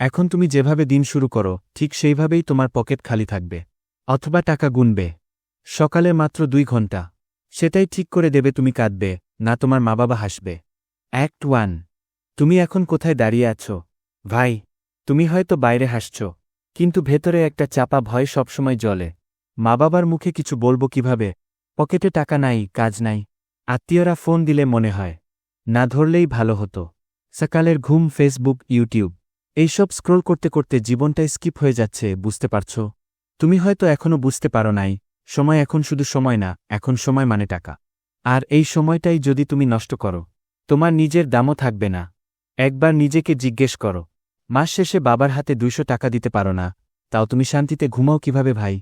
এখন তুমি যেভাবে দিন শুরু করো, ঠিক সেইভাবেই তোমার পকেট খালি থাকবে। অথবা টাকা গুনবে। সকালে মাত্র দুই ঘণ্টা। সেটাই ঠিক করে দেবে তুমি কাঁদবে, না তোমার মা বাবা হাসবে। Act one. তুমি এখন কোথায় দাঁড়িয়ে আছো? ভাই, তুমি হয়তো বাইরে হাসছ। কিন্তু ভেতরে একটা চাপা ভয় সবসময় জলে মা বাবার মুখে কিছু বলব কীভাবে? পকেটে টাকা নাই, কাজ নাই। আত্মীয়রা ফোন দিলে মনে হয়, না ধরলেই ভালো হতো। সকালের ঘুম, ফেসবুক, ইউটিউব। এইসব স্ক্রোল করতে করতে জীবনটাই স্কিপ হয়ে যাচ্ছে, বুঝতে পারছ? তুমি হয়তো এখনও বুঝতে পারো নাই, সময় এখন শুধু সময় না, এখন সময় মানে টাকা। আর এই সময়টাই যদি তুমি নষ্ট করো, তোমার নিজের দামও থাকবে না। একবার নিজেকে জিজ্ঞেস করো, মাস শেষে বাবার হাতে দুইশো টাকা দিতে পারো না, তাও তুমি শান্তিতে ঘুমাও কীভাবে ভাই?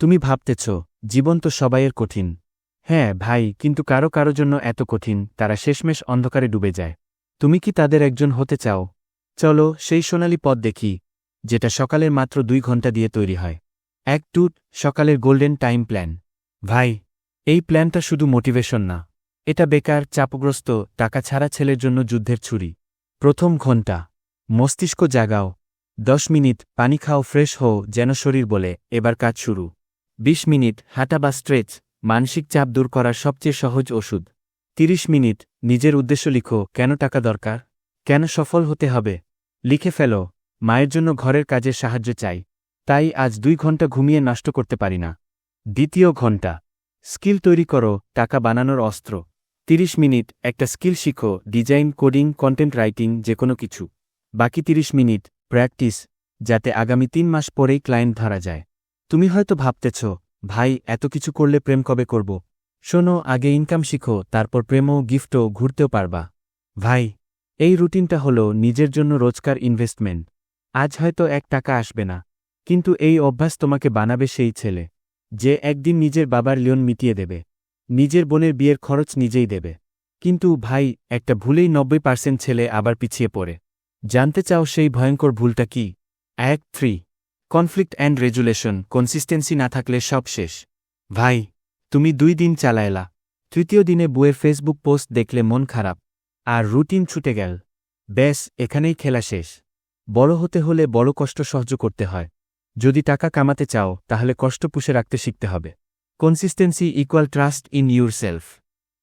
তুমি ভাবতেছ, জীবন তো সবাইয়ের কঠিন। হ্যাঁ ভাই, কিন্তু কারও কারও জন্য এত কঠিন, তারা শেষমেশ অন্ধকারে ডুবে যায়। তুমি কি তাদের একজন হতে চাও? চলো সেই সোনালি পথ দেখি, যেটা সকালের মাত্র দুই ঘণ্টা দিয়ে তৈরি হয়। এক টুট, সকালের গোল্ডেন টাইম প্ল্যান। ভাই, এই প্ল্যানটা শুধু মোটিভেশন না, এটা বেকার, চাপগ্রস্ত, টাকা ছাড়া ছেলের জন্য যুদ্ধের ছুরি। প্রথম ঘণ্টা, মস্তিষ্ক জাগাও, দশ মিনিট, পানি খাও, ফ্রেশ হও, যেন শরীর বলে, এবার কাজ শুরু। ২০ মিনিট, হাঁটা বা স্ট্রেচ, মানসিক চাপ দূর করার সবচেয়ে সহজ ওষুধ। ৩০ মিনিট, নিজের উদ্দেশ্য লিখো, কেন টাকা দরকার? কেন সফল হতে হবে? লিখে ফেলো, মায়ের জন্য ঘরের কাজে সাহায্য চাই। তাই আজ দুই ঘণ্টা ঘুমিয়ে নষ্ট করতে পারি না। দ্বিতীয় ঘণ্টা স্কিল তৈরি করো, টাকা বানানোর অস্ত্র। ৩০ মিনিট, একটা স্কিল শিখো, ডিজাইন, কোডিং, কন্টেন্ট রাইটিং যে কোনো কিছু। বাকি ৩০ মিনিট, প্র্যাকটিস, যাতে আগামী তিন মাস পরেই ক্লায়েন্ট ধরা যায়। তুমি হয়তো ভাবতেছ, ভাই, এত কিছু করলে প্রেম কবে করব? শোনো, আগে ইনকাম শিখো, তারপর প্রেমও, গিফটও ঘুরতেও পারবা। ভাই এই রুটিনটা হলো নিজের জন্য রোজকার ইনভেস্টমেন্ট আজ হয়তো এক টাকা আসবে না, কিন্তু এই অভ্যাস তোমাকে বানাবে সেই ছেলে, যে একদিন নিজের বাবার লিয়ন মিটিয়ে দেবে, নিজের বোনের বিয়ের খরচ নিজেই দেবে। কিন্তু ভাই, একটা ভুলেই নব্বই পার্সেন্ট ছেলে আবার পিছিয়ে পড়ে। জানতে চাও সেই ভয়ঙ্কর ভুলটা কি? এক three conflict and resolution consistency না থাকলে সব শেষ। ভাই, তুমি দুই দিন চালায়লা তৃতীয় দিনে বইয়ের ফেসবুক পোস্ট দেখলে মন খারাপ। আর রুটিন ছুটে গেল। ব্যাস, এখানেই খেলা শেষ। বড় হতে হলে বড় কষ্ট সহ্য করতে হয়। যদি টাকা কামাতে চাও, তাহলে কষ্ট পুষে রাখতে শিখতে হবে। Consistency equal trust in yourself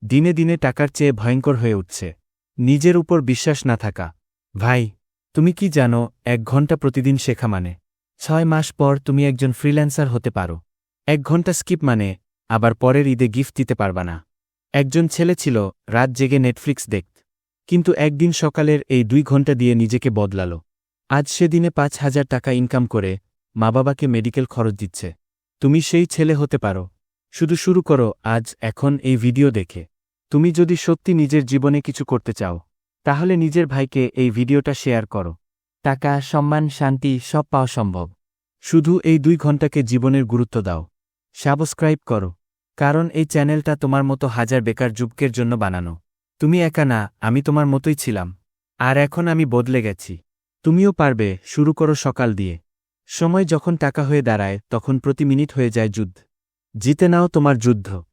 দিনে দিনে টাকার চেয়ে ভয়ঙ্কর হয়ে উঠছে। নিজের উপর বিশ্বাস না থাকা। ভাই, তুমি কি জানো, এক ঘণ্টা প্রতিদিন শেখা মানে? ছয় মাস পর তুমি একজন ফ্রিল্যান্সার হতে পারো। এক ঘণ্টা স্কিপ মানে আবার পরের ঈদে গিফট দিতে পারবা না। একজন ছেলে ছিল, রাত জেগে নেটফ্লিক্স দেখত। কিন্তু একদিন সকালের এই দুই ঘণ্টা দিয়ে নিজেকে বদলালো। আজ সেদিনে পাঁচ হাজার টাকা ইনকাম করে মা বাবাকে মেডিকেল খরচ দিচ্ছে। তুমি সেই ছেলে হতে পারো। শুধু শুরু করো আজ, এখন এই ভিডিও দেখে। তুমি যদি সত্যি নিজের জীবনে কিছু করতে চাও, তাহলে নিজের ভাইকে এই ভিডিওটা শেয়ার করো। টাকা, সম্মান, শান্তি সব পাওয়া সম্ভব। শুধু এই দুই ঘন্টাকে জীবনের গুরুত্ব দাও। সাবস্ক্রাইব করো। কারণ এই চ্যানেলটা তোমার মতো হাজার বেকার যুবকের জন্য বানানো। তুমি একা না, আমি তোমার মতোই ছিলাম। আর এখন আমি বদলে গেছি। তুমিও পারবে, শুরু করো সকাল দিয়ে। সময় যখন টাকা হয়ে দাঁড়ায়, তখন প্রতি মিনিট হয়ে যায় যুদ্ধ। জিতে নাও তোমার যুদ্ধ।